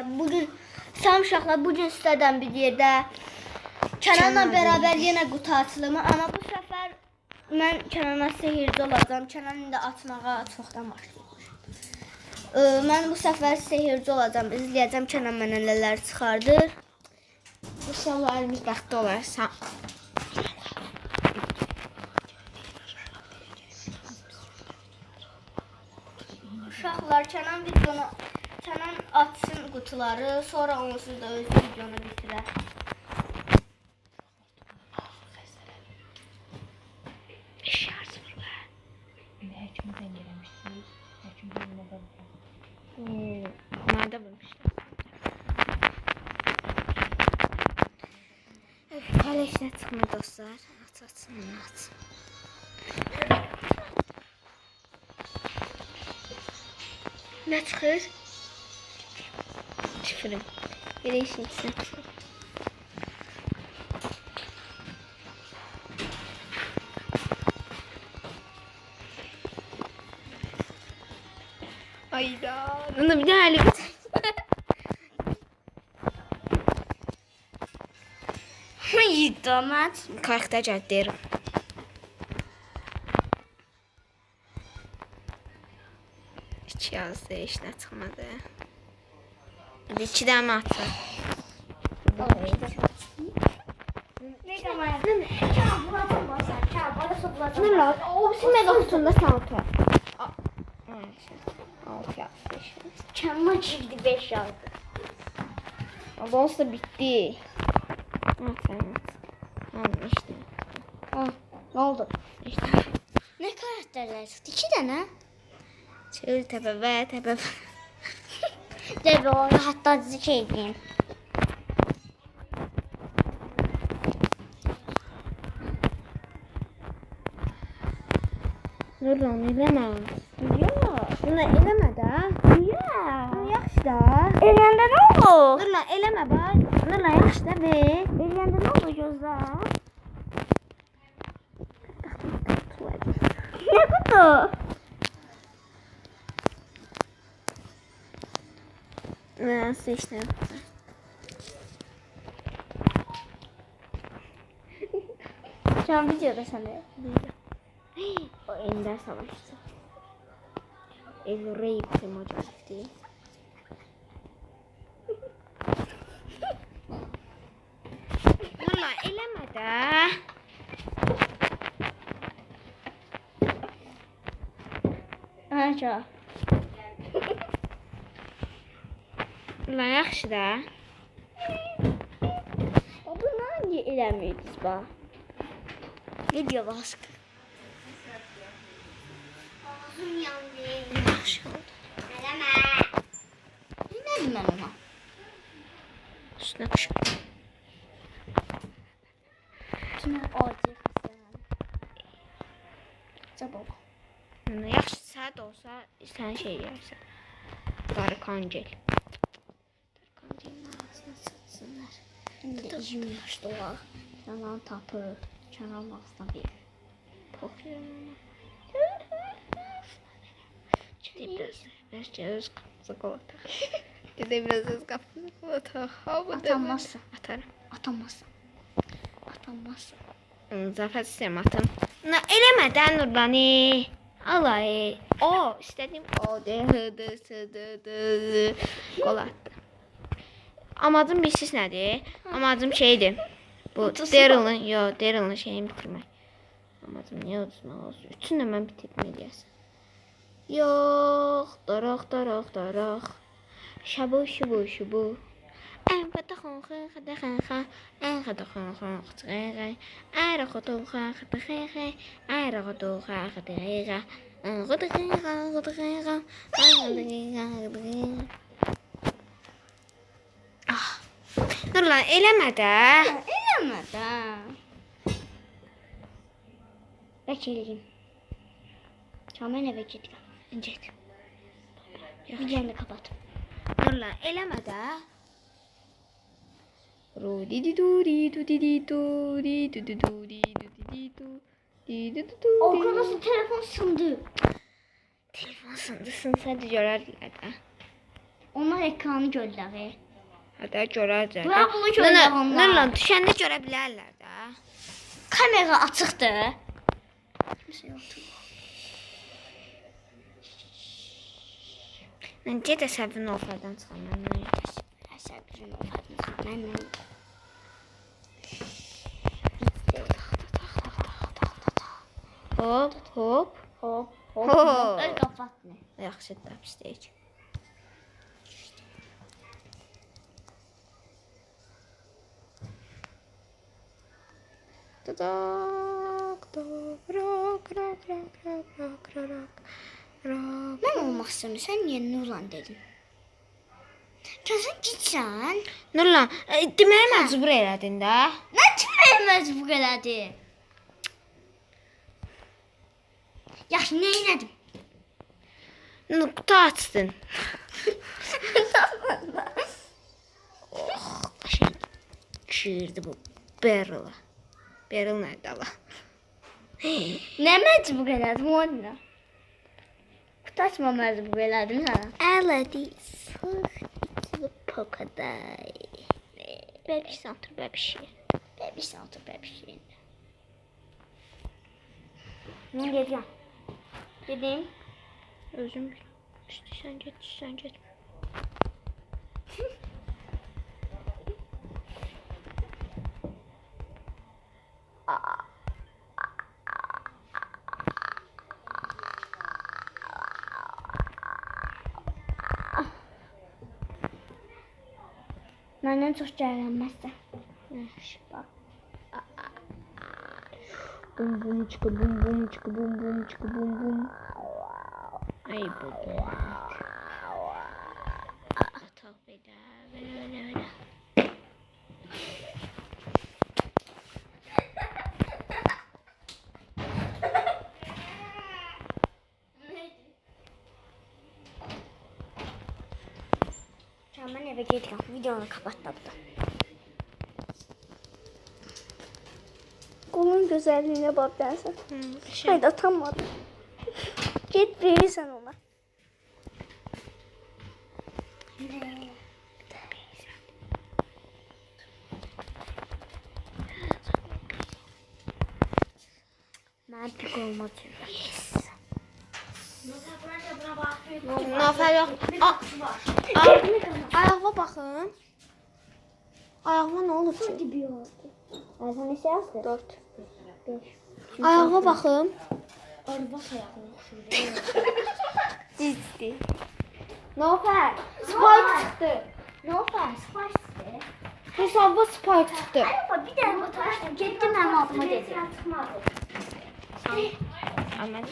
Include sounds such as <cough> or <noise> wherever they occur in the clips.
uşaqlar. Bugün salam uşaqlar. Bugün sizlərdən bir yerdə Kənanla Kənan bərabər yenə qutu açılımı, amma bu səfər mən Kənana sehirci olacağam. Kənan indi açmağa çoxdan başlayıb. Ee, mən bu səfər sehirci olacağam. İzləyəcəm Kənan mənə nələr çıxardır. İnşallah elimiz bəxtli olar. Uşaqlar Kənan videonu Kənan açsın qutuları, sonra onsuz da öz videonu Hmm, Nerede bulmuşlar? Hala işler çıkmıyor dostlar. Aç açsın aç. Nə çıxır? Şifrim. Bir işin içine. Ayda. Bunu bir daha öyle <laughs> Hayda, mən Karakter derim. İki yazdı, işler çıkmadı. Hadi iki de mi atsa? Nə zaman? Kənan buradan basar. Kənan barasa buradan. Ne lan? O bizim mega kutunda sen otur. Altı yapmış. Kənan girdi 5 yazdı. O olsa bitti. Sen at. Tamam işte. Ha, nə oldu? İşte. Nə karakterlər çıxdı? 2 dənə. Çığır tepe ve tepe. Dəbə onu hətta şey edeyim. Dur lan eleme. Yox. Bunu eleme de. Ya. Yaxşı da. Eləndə nə olur? Dur lan eleme bak. Dur lan yaxşı da be. Eləndə nə olur gözlə? Nə qutu? Nasıl işte. Şu an videoda sənə. O ender savaşçı. El rey primocifti. Dur lan eleme de. Lan yaxşı da. Bunu niyə eləmirdiniz bax? Video baskı. Ağzım yandı. Yaxşı oldu. Eləmə. Nədir mən ona? Üstüne kuşum. Kimi acı xəstələn. Çabuk. Yaxşı saat olsa sən şey yersən. Darı kancel. 20 yaşda olar. Canan tapır. Canan ağzına bir. Pokuyorum Gideyim biraz. Biraz ceviz kapısı kolata. Gideyim biraz ceviz kapısı kolata. Atamazsın. Atarım. Atamazsın. Atamazsın. Hmm, Zafer isterim atım. Na elemeden Nurlani. Alay. O istediğim o de hıdı sıdı dı gol attı. Amadım bilsiz nedir? Amadım şeydi. Bu Daryl'ın yo Daryl'ın şeyini bitirmek. Amadım niye uzun olsun? Üçünü hemen bitirmeliyiz. Yok, daraq, daraq, daraq. Şabu, şubu, şubu. En fata xon xon xata xon xon. En xata xon xon xon xon. Ara xata xon xata xon xon. En xata xon xon xata xon xon. En xata xon xon xata xon xon. Ah. Dur lan də. Eləmə də. Bək eləyim. Kamən evə gedirəm. Get. Videonu kapat. Dur lan eləmə də. Ru di di du di du di di du di du di du di du di di du di du du du. Arkadaşlar telefon sındı. Telefon sındı sınsa görərlər də. Onlar ekranı görürlər. Hatta çorar zaten. Bunu çorar onlar. Lan lan düşəndə görə bilərlər də. Kamera açıqdır. Kimsə yoxdur. Məncə də səbrin ofadan çıxan. Mən səbrin ofadan çıxan. Mən Hop, hop, hop, hop. Öl kapat ne? Yaxşı tapışdıq. Rok, rok, rok, rok, rok, rok, rok, rok. Ben olmak istiyorum. Sen niye Nurlan dedin? Kızım gitsen. Nurlan, e, deməli məcbur elədin də. Nə kimi məcbur elədi? Yaxşı, nə elədim? Nur, qutu açdın. <laughs> oh, şey, qaşın. Girdi bu barrela. Beryl nerede la? <gasps> Nemec bu kadar mı Kutaşmamaz bu kadar değil mi? Eladi sıh iki pokaday. Bebiş santur bebişi. Bebiş santur bebişi. Ne geleceğim? Gideyim. Özüm. İşte sen geç, sen geç. <laughs> Məndən çox gələnməzsən. Yaxşı, bax. Bum bum çıkı bum bum çıkı bum bum çıkı bum bum. Ay bu ve geliyorum. Videonu kapattım da. Kolun güzelliğine bak ben sen. Hı, şey. Haydi atamadım. <laughs> Git verirsen ona. Magic olmadı. Yes. Nafər yox. Ayağıma baxın. Ayağıma nə olub ki? Şey ayağına neçə yazdı? 4. 5. Ayağıma baxın. Arvad ayağına oxşuyur. Ciddi. Nafər. Spike çıxdı. Nafər, spike çıxdı. Hesabda spike çıxdı. Ayağıma bir dənə oturmuşdum. Getdim mənim adıma dedi. Çıxmadı. Aman.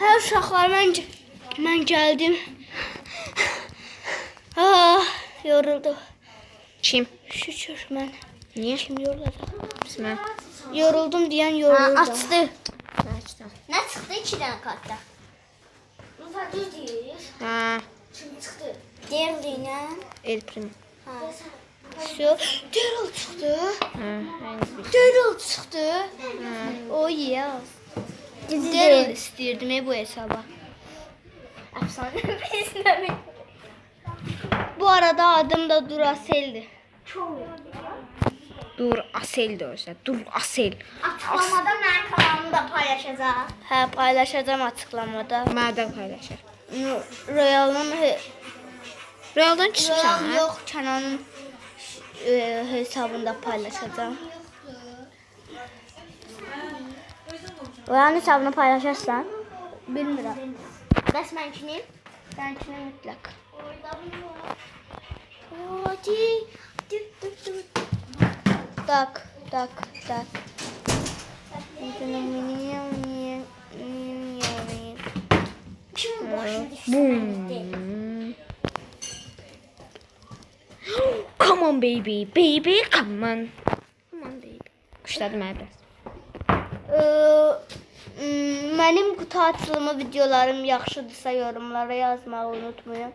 Hə uşaqlar mən mən gəldim. Ah, yoruldum. Kim? Şükür mən. Niye? Kim yorulacaq? Bismillah. Yoruldum deyən yoruldu. açtı. Açtı. Nə çıxdı 2 dənə kartda? Nofer düz deyir. Ha. Kim çıxdı? Derlinə. El prim. Şu Daryl çıktı. Daryl çıktı. O oh, yes. Daryl istiyordum bu hesaba. Efsane Bu arada adım da Dur Asel'di. Dur Asel de olsa. Dur Asel. Açıklamada ben kanalımı da paylaşacağım. He paylaşacağım açıklamada. Madem paylaşır. Royal'ın Royal'dan çıkacağım. Royal yok Kenan'ın e, hesabında paylaşacağım. Royal'ın hesabını paylaşırsan. Bilmiyorum. Bəs mənkinin? Mənkinin mütləq. Hadi. Так, так, так. Бум. On baby, baby, come on. Come on baby. Ha biraz. Ee, m, Mənim qutu açılımı videolarım yaxşıdırsa yorumlara yazmağı unutmayın.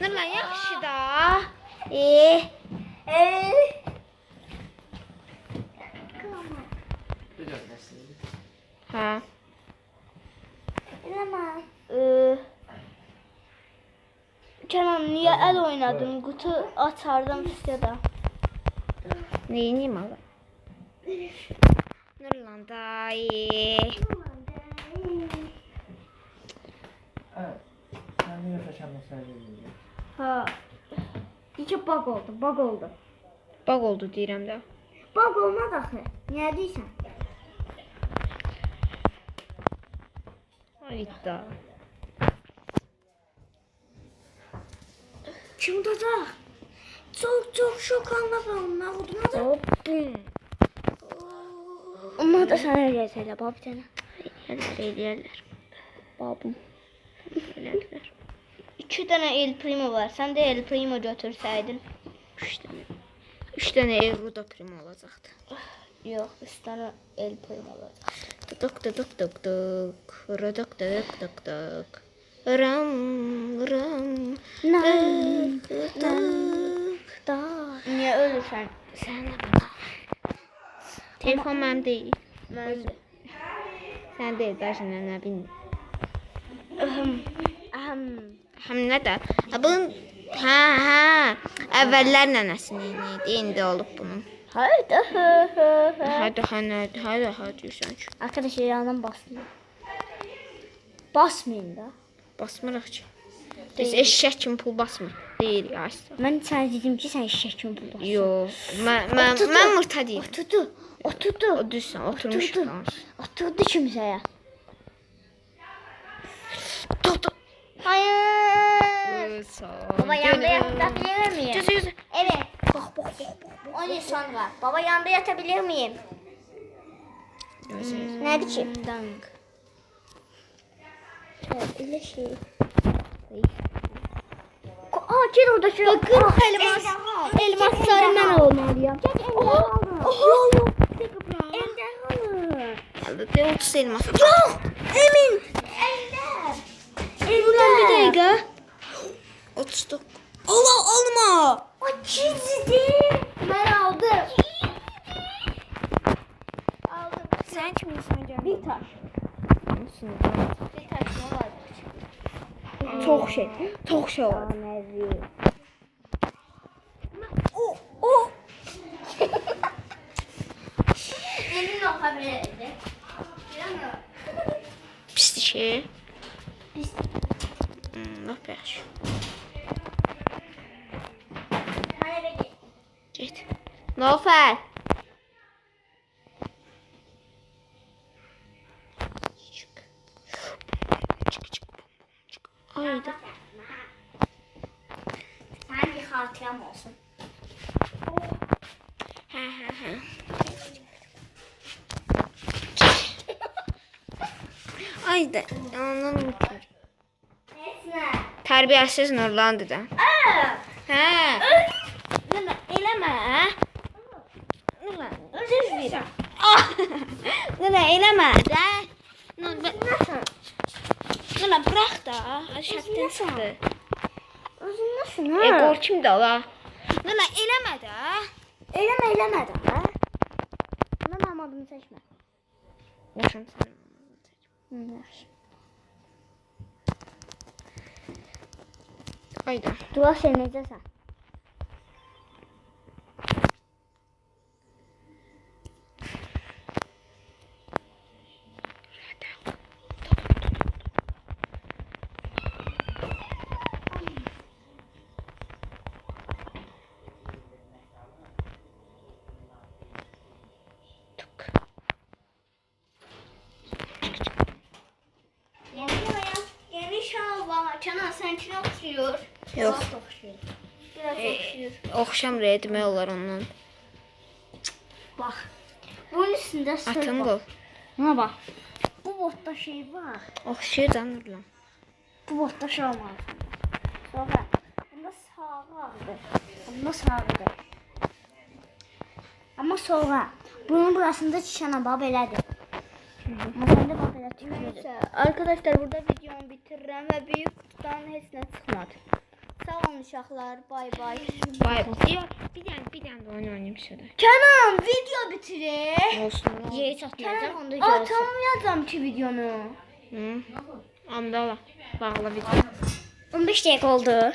Nurlan yaxşı da. Eh. Eh. Hə. Eləmə. Ee, Niye el oynadın? Kutu atardım size de. Neyiniyim ala? Nurlan dayı. Evet. Niyə Ha. İki bug oldu, bug oldu. Bak oldu deyirəm də. Bug olmaz axı. Niye deyirsən? Ayda. Kim tutacaq? Çok çok şok anladım. Ne oldu? Ne oldu? Onlar da sana baba bir tane. Ellər eləyərlər. Babam. Elədilər. İki tane El Primo var. Sen de El Primo götürseydin. Üç dənə. Üç dənə euro da prim olacaqdı. Yok, üç tane El Primo var. Tık tık tık tık tık. Rıdık tık tık tık. Ram ram. Tık. Da. Niye ölürsen? Sən nə bana? Telefon mənim deyil. Ben de. Sən deyil, daşınla nə bilmirəm. Ahem. Ahem. Nə də? Ha, bunun hə, hə. Əvvəllər nənəsinin idi, indi olub bunun. Haydi. Hadi hadi hə deyirsən ki. Arkadaşlar yandan basmıyor. Basmayın da. Basmırıq ki. Biz eşşək kimi pul basmır. Deyir ya. Ben sana dedim ki sen eşek kimi bul. Yox, mən mən Oturdu. mən mırta deyirəm. Oturdu. Oturdu. O düzsən, oturmuş Oturdu. Oturdu kimseye. Tutdu. Hayır. Baba yanda yatabilir miyim? Düz yüz. Evet. Bak bak bak. bak. 10 yıl sonra. Baba yanda yatabilir miyim? Ne biçim? Dank. Öyle şey. Aa gel orada şu. Bakın elmas. Elmasları ben olmalıyım. Gel elmas. Oha. Ender alın. Gəldi. De 30 elmas. Yok. Emin. Ender. Ender. bir dakika. 39. Allah alma. O çizdi. Ben aldım. Aldım. Sən kimsən gəl? Bir taş. Musun? Bir taş ne var? Çox şey. Çox şey var. Manevi. O, o. Emin yapabilirdi. Pisdir şey. Pis. Hmm. Hani be Get. Nofər. Çık. Çık çık. Çık. Ayda. Sen bir hatıram olsun. Hə, hə, hə. Unutur. Esna. Tərbiyəsiz Nurlandı da. Aa. Hə. Nurlan, eləmə. Nurlan, özür verirəm. Nurlan, eləmə də. Nurlan? Nurlan, burax da. Şərtdən çıxdı. Özün E, ha? qol kimdə ola? Nurlan, eləmə də. Eyleme de ha. Buna benim adımı seçme. Yaşım sən. Hı, yaxşı. Ayda. Dua sen Kenan seninkine oxşuyur. Yox. Biraz oxşuyur. Biraz E, oxşuyur. Oxşamır olar ondan. Bak. Bunun üstünde sır Atın qol. Buna bak. Bu botta şey var. Oxşayır da Nurlan. Bu botta şey olmaz. Sonra bunda sağırdı. Bunda sağırdı. Ama sonra bunun burasında çişen bab elədi. Ama sende bab elə tükürdü. Arkadaşlar burada videomu bitiririm ve büyük kutudan heç nə çıxmadı. Sağ olun uşaqlar. Bay bay. Bay bir dənə, bir dənə də oyun oynayım şurada. Kenan video bitirir. Olsun. Yer çatmayacaq onda görürsən. Atamayacağım ki videonu. Hı. Amdala. Bağla video. 15 dəqiqə oldu.